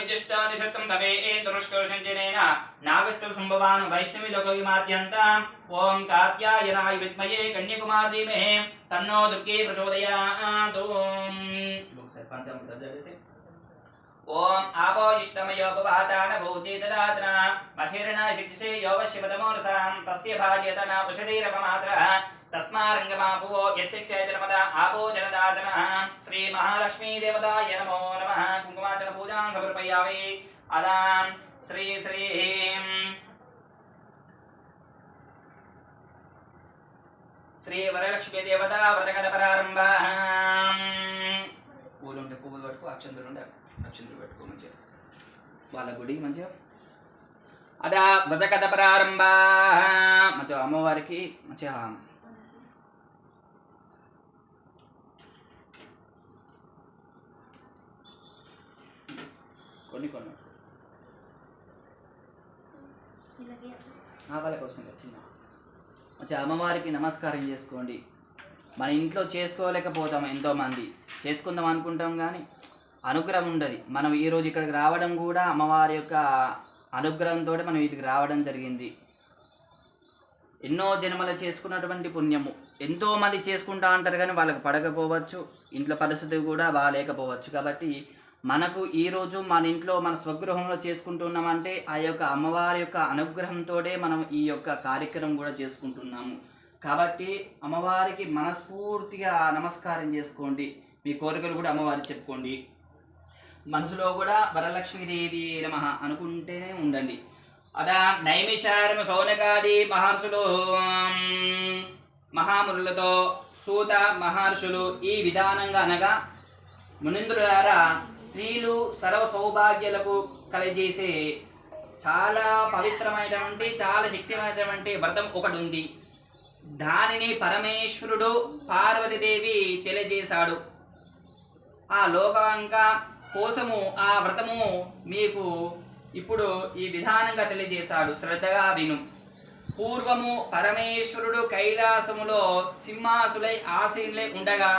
परिज्यष्टा निषत्तं तवे एतनुष्कर्षञ्जनेन नागष्टं सम्भवान् वैष्णवी लोकविमाद्यन्त ॐ कात्यायनाय विद्महे कन्याकुमार धीमहि तन्नो दुर्गे प्रचोदयात्। ॐ आपो इष्टमयो भवातान भूचेतदातन महिर्न शिक्षसे योवश्यपदमोरसां तस्य भाज्यतन उषधीरपमात्रः తస్మారంగమాపువో ఎస్య క్షేత్రమద ఆపో జనదాదన శ్రీ మహాలక్ష్మీ దేవతాయ నమో నమ కుంకుమాచన పూజాం సమర్పయామి అదాం శ్రీ శ్రీ శ్రీ వరలక్ష్మీ దేవత వ్రతకథ ప్రారంభ పూలు ఉండే పువ్వులు పట్టుకు అక్షంతులు ఉండే అక్షంతులు పెట్టుకో మంచిగా। వాళ్ళ గుడి మంచిగా। అదా వ్రతకథ ప్రారంభ మంచిగా అమ్మవారికి మంచిగా కొన్ని కొన్నాడు. ఆ, కోసం చిన్న మంచి అమ్మవారికి నమస్కారం చేసుకోండి. మన ఇంట్లో చేసుకోలేకపోతాం ఎంతోమంది. చేసుకుందాం అనుకుంటాం కానీ అనుగ్రహం ఉండదు. మనం ఈరోజు ఇక్కడికి రావడం కూడా అమ్మవారి యొక్క అనుగ్రహంతో మనం వీటికి రావడం జరిగింది. ఎన్నో జన్మలు చేసుకున్నటువంటి పుణ్యము. ఎంతోమంది చేసుకుంటా అంటారు కానీ వాళ్ళకి పడకపోవచ్చు. ఇంట్లో పరిస్థితి కూడా బాగాలేకపోవచ్చు. కాబట్టి మనకు ఈరోజు మన ఇంట్లో మన స్వగృహంలో చేసుకుంటున్నామంటే ఆ యొక్క అమ్మవారి యొక్క అనుగ్రహంతోనే మనం ఈ యొక్క కార్యక్రమం కూడా చేసుకుంటున్నాము. కాబట్టి అమ్మవారికి మనస్ఫూర్తిగా నమస్కారం చేసుకోండి. మీ కోరికలు కూడా అమ్మవారికి చెప్పుకోండి. మనసులో కూడా వరలక్ష్మీదేవి నమ అనుకుంటేనే ఉండండి. అదా నైమిషారమ సౌనకాది మహర్షులు మహామురులతో సూత మహర్షులు ఈ విధానంగా అనగా మునింద్రులారా స్త్రీలు సర్వ సౌభాగ్యాలకు కలజేసే చాలా పవిత్రమైనటువంటి చాలా శక్తిమైనటువంటి వ్రతం ఒకటి ఉంది. దానిని పరమేశ్వరుడు పార్వతీదేవి తెలియజేశాడు. ఆ లోకాంక కోసము ఆ వ్రతము మీకు ఇప్పుడు ఈ విధానంగా తెలియజేశాడు. శ్రద్ధగా విను. పూర్వము పరమేశ్వరుడు కైలాసములో సింహాసులై ఆసీనులై ఉండగా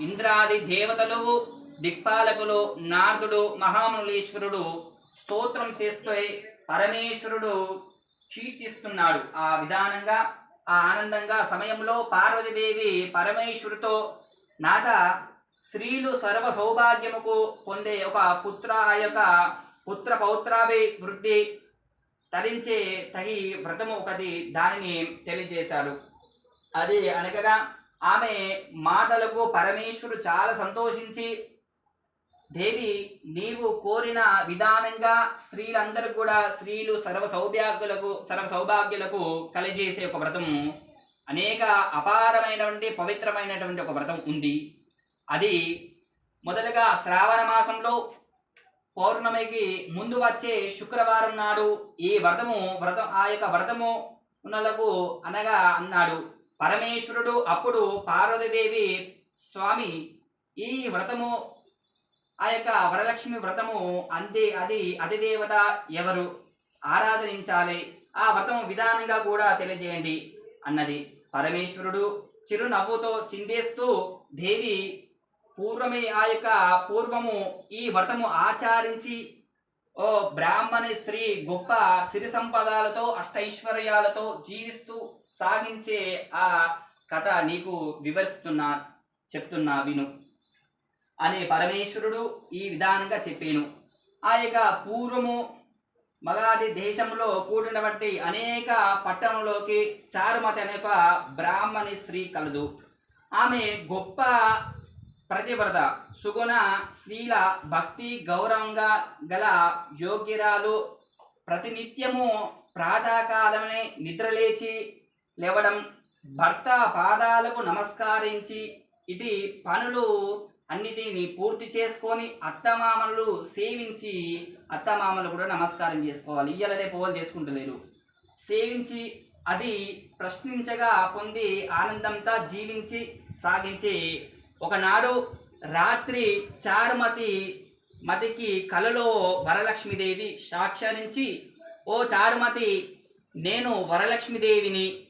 ఇంద్రాది దేవతలు దిక్పాలకులు నారదుడు మహామునీశ్వరుడు స్తోత్రం చేస్తూ పరమేశ్వరుడు కీర్తిస్తున్నాడు. ఆ విధానంగా ఆ ఆనందంగా సమయంలో పార్వతీదేవి పరమేశ్వరుతో నాథ స్త్రీలు సర్వ సౌభాగ్యముకు పొందే ఒక పుత్ర ఆ యొక్క పుత్ర పౌత్రాభివృద్ధి తరించే తగి వ్రతము ఒకటి దానిని తెలియజేశాడు. అది అనగా ఆమె మాటలకు పరమేశ్వరుడు చాలా సంతోషించి దేవి నీవు కోరిన విధానంగా స్త్రీలందరూ కూడా స్త్రీలు సర్వ సౌభాగ్యులకు సర్వ సౌభాగ్యులకు కలిజేసే ఒక వ్రతము. అనేక అపారమైనటువంటి పవిత్రమైనటువంటి ఒక వ్రతం ఉంది. అది మొదలుగా శ్రావణ మాసంలో పౌర్ణమికి ముందు వచ్చే శుక్రవారం నాడు ఈ వ్రతము వ్రతం ఆ యొక్క వ్రతము ఉన్నలకు అనగా అన్నాడు. పరమేశ్వరుడు అప్పుడు పార్వతీదేవి స్వామి ఈ వ్రతము ఆ యొక్క వరలక్ష్మి వ్రతము అంతే అది అతిదేవత ఎవరు? ఆరాధనించాలి ఆ వ్రతము విధానంగా కూడా తెలియజేయండి అన్నది. పరమేశ్వరుడు చిరునవ్వుతో చిందేస్తూ దేవి పూర్వమే ఆ యొక్క పూర్వము ఈ వ్రతము ఆచరించి ఓ బ్రాహ్మణి స్త్రీ గొప్ప సిరి సంపదాలతో అష్టైశ్వర్యాలతో జీవిస్తూ సాగించే ఆ కథ నీకు వివరిస్తున్నా చెప్తున్నా విను. అనే పరమేశ్వరుడు ఈ విధానంగా చెప్పాను. ఆ యొక్క పూర్వము మగాది దేశంలో కూడినటువంటి అనేక పట్టణంలోకి చారుమతి అనే ఒక బ్రాహ్మణి స్త్రీ కలదు. ఆమె గొప్ప ప్రతివ్రత. సుగుణ స్త్రీల భక్తి గౌరవంగా గల యోగ్యురాలు ప్రతినిత్యము ప్రాతకాలమే నిద్రలేచి లేవడం భర్త పాదాలకు నమస్కరించి ఇటు పనులు అన్నిటిని పూర్తి చేసుకొని అత్తమామలు సేవించి అత్తమామలు కూడా నమస్కారం చేసుకోవాలి. ఇయ్యాలనే పోవాలి చేసుకుంటలేరు. సేవించి అది ప్రశ్నించగా పొంది ఆనందంతో జీవించి సాగించి ఒకనాడు రాత్రి చారుమతి మతికి కలలో వరలక్ష్మీదేవి సాక్షరించి ఓ చారుమతి నేను వరలక్ష్మీదేవిని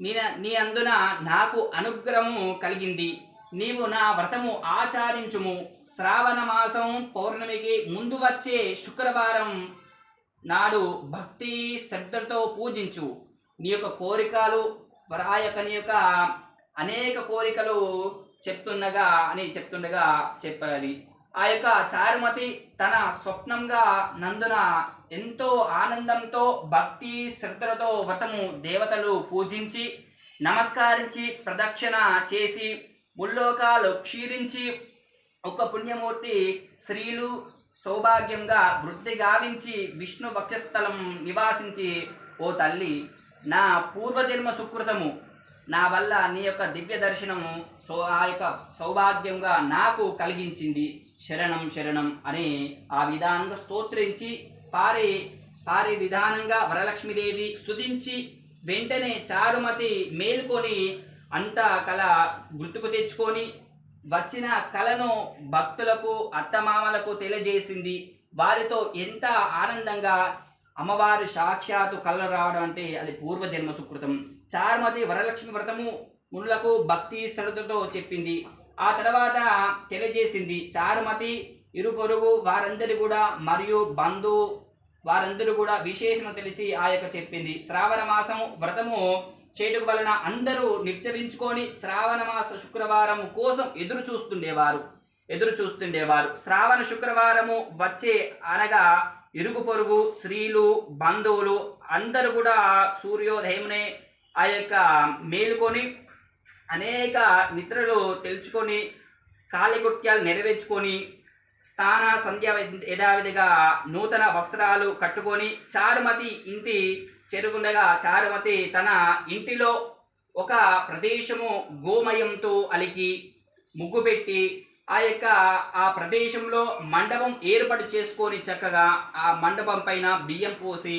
నీ నీ అందున నాకు అనుగ్రహము కలిగింది. నీవు నా వ్రతము ఆచరించుము. శ్రావణ మాసం పౌర్ణమికి ముందు వచ్చే శుక్రవారం నాడు భక్తి శ్రద్ధలతో పూజించు. నీ యొక్క కోరికలు వరాయకని నీ యొక్క అనేక కోరికలు చెప్తుండగా అని చెప్తుండగా చెప్పాలి. ఆ యొక్క చారుమతి తన స్వప్నంగా నందున ఎంతో ఆనందంతో భక్తి శ్రద్ధలతో వ్రతము దేవతలు పూజించి నమస్కరించి ప్రదక్షిణ చేసి ముల్లోకాలు క్షీరించి ఒక పుణ్యమూర్తి స్త్రీలు సౌభాగ్యంగా వృద్ధి గావించి విష్ణు వక్షస్థలం నివాసించి ఓ తల్లి నా పూర్వజన్మ సుకృతము నా వల్ల నీ యొక్క దివ్య దర్శనము సో ఆ యొక్క సౌభాగ్యంగా నాకు కలిగించింది. శరణం శరణం అని ఆ విధానంగా స్తోత్రించి పారే పారే విధానంగా వరలక్ష్మీదేవి స్తుతించి వెంటనే చారుమతి మేల్కొని అంత కళ గుర్తుకు తెచ్చుకొని వచ్చిన కళను భక్తులకు అత్తమామలకు తెలియజేసింది. వారితో ఎంత ఆనందంగా అమ్మవారు సాక్షాత్తు కళలు రావడం అంటే అది పూర్వజన్మ సుకృతం. చారుమతి వరలక్ష్మి వ్రతము మునులకు భక్తి శ్రద్ధతో చెప్పింది. ఆ తర్వాత తెలియజేసింది చారుమతి ఇరుపొరుగు వారందరూ వారందరి కూడా మరియు బంధు వారందరూ కూడా విశేషణ తెలిసి ఆ యొక్క చెప్పింది. శ్రావణ మాసం వ్రతము చేయటం వలన అందరూ నిర్చరించుకొని శ్రావణ మాస శుక్రవారం కోసం ఎదురు చూస్తుండేవారు ఎదురు చూస్తుండేవారు. శ్రావణ శుక్రవారము వచ్చే అనగా ఇరుగు పొరుగు స్త్రీలు బంధువులు అందరూ కూడా సూర్యోదయంనే ఆ యొక్క మేలుకొని అనేక నిద్రలు తెలుసుకొని కాలిగుట్యాలు నెరవేర్చుకొని స్నాన సంధ్య యథావిధిగా నూతన వస్త్రాలు కట్టుకొని చారుమతి ఇంటి చెరుగుండగా చారుమతి తన ఇంటిలో ఒక ప్రదేశము గోమయంతో అలికి ముగ్గు పెట్టి ఆ యొక్క ఆ ప్రదేశంలో మండపం ఏర్పాటు చేసుకొని చక్కగా ఆ మండపం పైన బియ్యం పోసి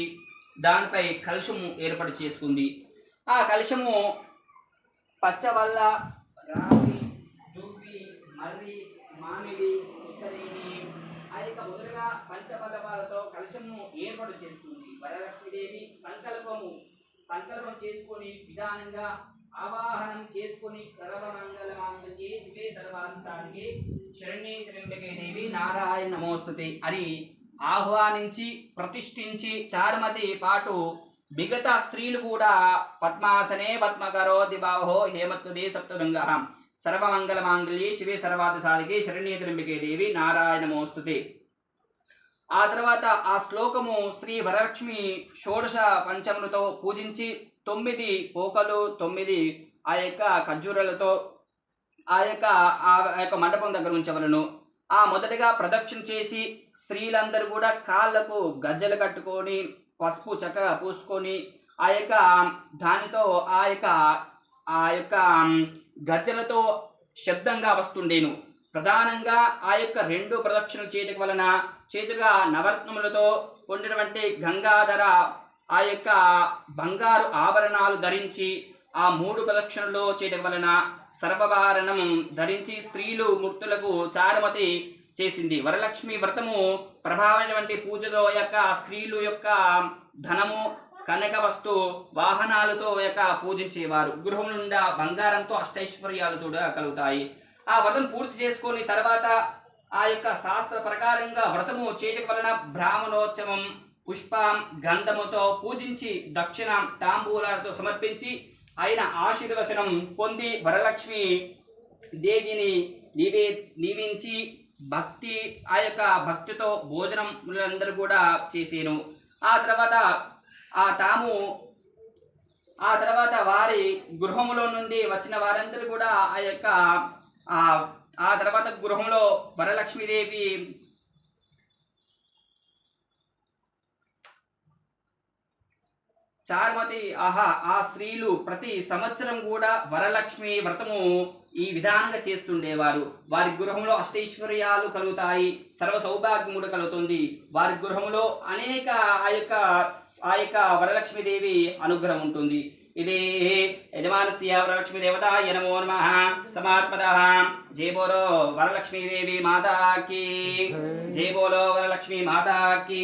దానిపై కలుషము ఏర్పాటు చేసుకుంది. ఆ కలుషము. పచ్చవల్ల రావి జూపి మర్రి మామిడి ఇత్తడిని ఆ యొక్క మొదలుగా పంచపల్లవాలతో కలశము ఏర్పాటు చేస్తుంది. వరలక్ష్మీదేవి సంకల్పము. సంకల్పం చేసుకొని విధానంగా ఆవాహనం చేసుకుని సర్వమంగళ మాంగళ్యే శివే సర్వాంశానికి శరణ్యే త్ర్యంబకే దేవి నారాయణ నమోస్తుతి. అని ఆహ్వానించి ప్రతిష్ఠించి చారుమతి పాటు మిగతా స్త్రీలు కూడా పద్మాసనే పద్మకరో దిబాహో హేమత్తుదే సప్తరంగ సర్వమంగళ మాంగళ్యి శివే సర్వాత సాధికి శరణ్యే దేవి నారాయణమోస్తుతి. ఆ తర్వాత ఆ శ్లోకము శ్రీ వరలక్ష్మి షోడశ పంచములతో పూజించి తొమ్మిది పోకలు తొమ్మిది ఆ యొక్క ఖర్జూరాలతో ఆ యొక్క ఆ యొక్క మండపం దగ్గర ఉంచవలను. ఆ మొదటగా ప్రదక్షిణ చేసి స్త్రీలందరూ కూడా కాళ్ళకు గజ్జలు కట్టుకొని పసుపు చక్కగా పూసుకొని ఆ యొక్క దానితో ఆ యొక్క ఆ యొక్క గజ్జలతో శబ్దంగా వస్తుండేను. ప్రధానంగా ఆ యొక్క రెండు ప్రదక్షిణలు చేయటం వలన చేతుగా నవరత్నములతో ఉండినటువంటి గంగాధర ఆ యొక్క బంగారు ఆభరణాలు ధరించి ఆ మూడు ప్రదక్షిణలో చేయటం వలన సర్వభారణం ధరించి స్త్రీలు మూర్తులకు చారుమతి చేసింది. వరలక్ష్మి వ్రతము ప్రభావమైనటువంటి పూజలో యొక్క స్త్రీలు యొక్క ధనము కనక వస్తు వాహనాలతో యొక్క పూజించేవారు. గృహం నుండా బంగారంతో అష్టైశ్వర్యాలు కూడా కలుగుతాయి. ఆ వ్రతం పూర్తి చేసుకొని తర్వాత ఆ యొక్క శాస్త్ర ప్రకారంగా వ్రతము చేయటం వలన బ్రాహ్మణోత్సవం పుష్పం గంధముతో పూజించి దక్షిణ తాంబూలాలతో సమర్పించి ఆయన ఆశీర్వచనం పొంది వరలక్ష్మి దేవిని నివే నివించి భక్తి ఆ యొక్క భక్తితో భోజనం అందరూ కూడా చేసేను. ఆ తర్వాత ఆ తాము ఆ తర్వాత వారి గృహములో నుండి వచ్చిన వారందరూ కూడా ఆ యొక్క ఆ ఆ తర్వాత గృహంలో వరలక్ష్మీదేవి చార్మతి ఆహా ఆ స్త్రీలు ప్రతి సంవత్సరం కూడా వరలక్ష్మి వ్రతము ఈ విధానంగా చేస్తుండేవారు. వారి గృహంలో అష్టైశ్వర్యాలు కలుగుతాయి సర్వ సౌభాగ్యముడు కలుగుతుంది. వారి గృహంలో అనేక ఆ యొక్క ఆ యొక్క వరలక్ష్మీదేవి అనుగ్రహం ఉంటుంది. ఇదే యజమానస్య వరలక్ష్మీ దేవతాయ నమో నమ. సమాత్మద. జయ బోలో వరలక్ష్మీదేవి మాతాకి జయ బోలో వరలక్ష్మీ మాతాకి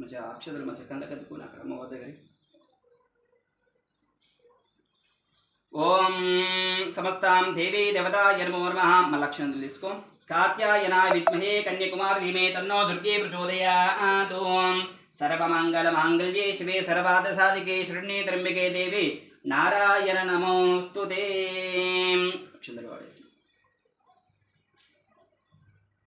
మంచిగా అక్షతలు మంచిగా కండ అక్కడ అమ్మ దగ్గర ఓం సమస్తాం దేవీ దేవతాయ నమో నమ. మా లక్షణం కాత్యాయనాయ విద్మహే కన్యకుమార్ ధీమే తన్నో దుర్గే ప్రచోదయాత్. సర్వమంగళమాంగళ్యే శివే సర్వాద సాధికే శృణ్యే త్రంబికే దేవి. నారాయణ నమోస్తుతే